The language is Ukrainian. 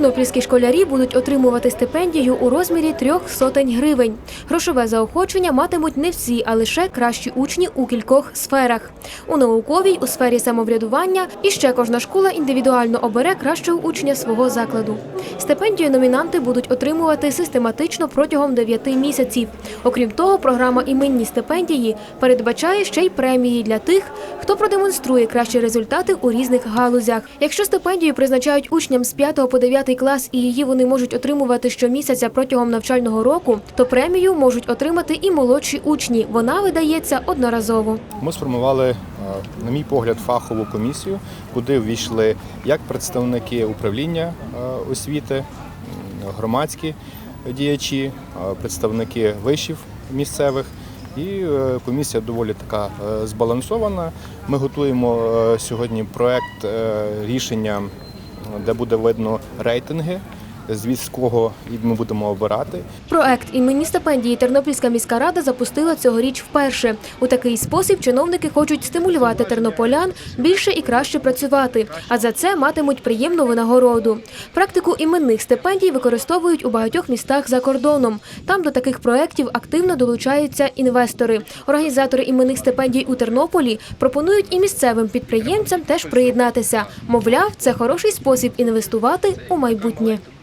Тернопільські школярі будуть отримувати стипендію у розмірі трьох сотень гривень. Грошове заохочення матимуть не всі, а лише кращі учні у кількох сферах. У науковій, у сфері самоврядування і ще кожна школа індивідуально обере кращого учня свого закладу. Стипендію номінанти будуть отримувати систематично протягом 9 місяців. Окрім того, програма іменні стипендії передбачає ще й премії для тих, хто продемонструє кращі результати у різних галузях. Якщо стипендію призначають учням з 5 по 9 клас і її вони можуть отримувати щомісяця протягом навчального року, то премію можуть отримати і молодші учні. Вона видається одноразово. Ми сформували, е, на мій погляд, фахову комісію, куди ввійшли як представники управління е, освіти, громадські діячі, е, представники вишів місцевих. І комісія доволі така збалансована. Ми готуємо сьогодні проект рішення, де буде видно рейтинги, з кого ми будемо обирати. Проект іменні стипендії Тернопільська міська рада запустила цьогоріч вперше. У такий спосіб чиновники хочуть стимулювати тернополян більше і краще працювати, а за це матимуть приємну винагороду. Практику іменних стипендій використовують у багатьох містах за кордоном. Там до таких проєктів активно долучаються інвестори. Організатори іменних стипендій у Тернополі пропонують і місцевим підприємцям теж приєднатися. Мовляв, це хороший спосіб інвестувати у майбутнє.